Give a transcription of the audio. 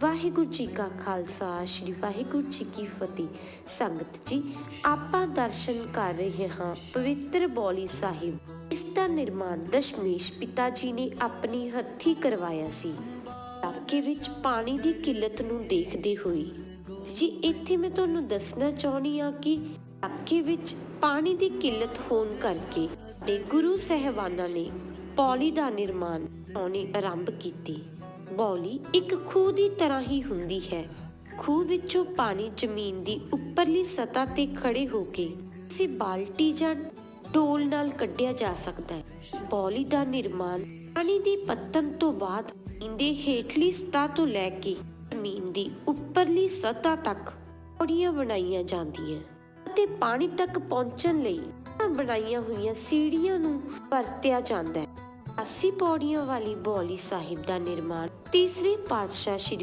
ਵਾਹਿਗੁਰੂ ਜੀ ਕਾ ਖਾਲਸਾ, ਸ੍ਰੀ ਵਾਹਿਗੁਰੂ ਜੀ ਕੀ ਫਤਿਹ। ਸੰਗਤ ਜੀ, ਆਪਾਂ ਦਰਸ਼ਨ ਕਰ ਰਹੇ ਹਾਂ ਪਵਿੱਤਰ ਬੌਲੀ ਸਾਹਿਬ। ਇਸ ਦਾ ਨਿਰਮਾਣ ਦਸ਼ਮੇਸ਼ ਪਿਤਾ ਜੀ ਨੇ ਆਪਣੀ ਹੱਥੀ ਕਰਵਾਇਆ ਸੀ। ਇਲਾਕੇ ਵਿੱਚ ਪਾਣੀ ਦੀ ਕਿੱਲਤ ਨੂੰ ਦੇਖਦੇ ਹੋਏ। ਜੀ, ਇੱਥੇ ਮੈਂ ਤੁਹਾਨੂੰ ਦੱਸਣਾ ਚਾਹੁੰਦੀ ਹਾਂ ਕਿ ਇਲਾਕੇ ਵਿੱਚ ਪਾਣੀ ਦੀ ਕਿੱਲਤ ਹੋਣ ਕਰਕੇ ਦੇ ਗੁਰੂ ਸਹਿਬਾਨਾਂ ਨੇ ਪੌਲੀ ਦਾ ਨਿਰਮਾਣ ਆਉਣੀ ਆਰੰਭ ਕੀਤੀ। ਬੌਲੀ ਇੱਕ ਖੂਹ ਦੀ ਤਰ੍ਹਾਂ ਹੀ ਹੁੰਦੀ ਹੈ। ਖੂਹ ਵਿੱਚੋਂ ਪਾਣੀ ਜ਼ਮੀਨ ਦੀ ਉੱਪਰਲੀ ਸਤਹ ਤੇ ਖੜੇ ਹੋ ਕੇ ਕਿਸੇ ਬਾਲਟੀ ਜਾਂ ਡੋਲ ਨਾਲ ਕੱਢਿਆ ਜਾ ਸਕਦਾ ਹੈ। ਬੌਲੀ ਦਾ ਨਿਰਮਾਣ ਪਾਣੀ ਦੀ ਪੱਤਨ ਤੋਂ ਬਾਅਦ ਇੰਦੇ ਹੇਠਲੀ ਸਤਹ ਤੋਂ ਲੈ ਕੇ ਜ਼ਮੀਨ ਦੀ ਉੱਪਰਲੀ ਸਤਹ ਤੱਕ ਪੌੜੀਆਂ ਬਣਾਈਆਂ ਜਾਂਦੀਆਂ ਅਤੇ ਪਾਣੀ ਤੱਕ ਪਹੁੰਚਣ ਲਈ ਬਣਾਈਆਂ ਹੋਈਆਂ ਸੀੜੀਆਂ ਨੂੰ ਵਰਤਿਆ ਜਾਂਦਾ ਹੈ। 80 ਪੌੜੀਆਂ ਵਾਲੀ ਬੌਲੀ ਸਾਹਿਬ ਦਾ ਨਿਰਮਾਣ ਤੀਸਰੇ ਪਾਤਸ਼ਾਹ ਸ੍ਰੀ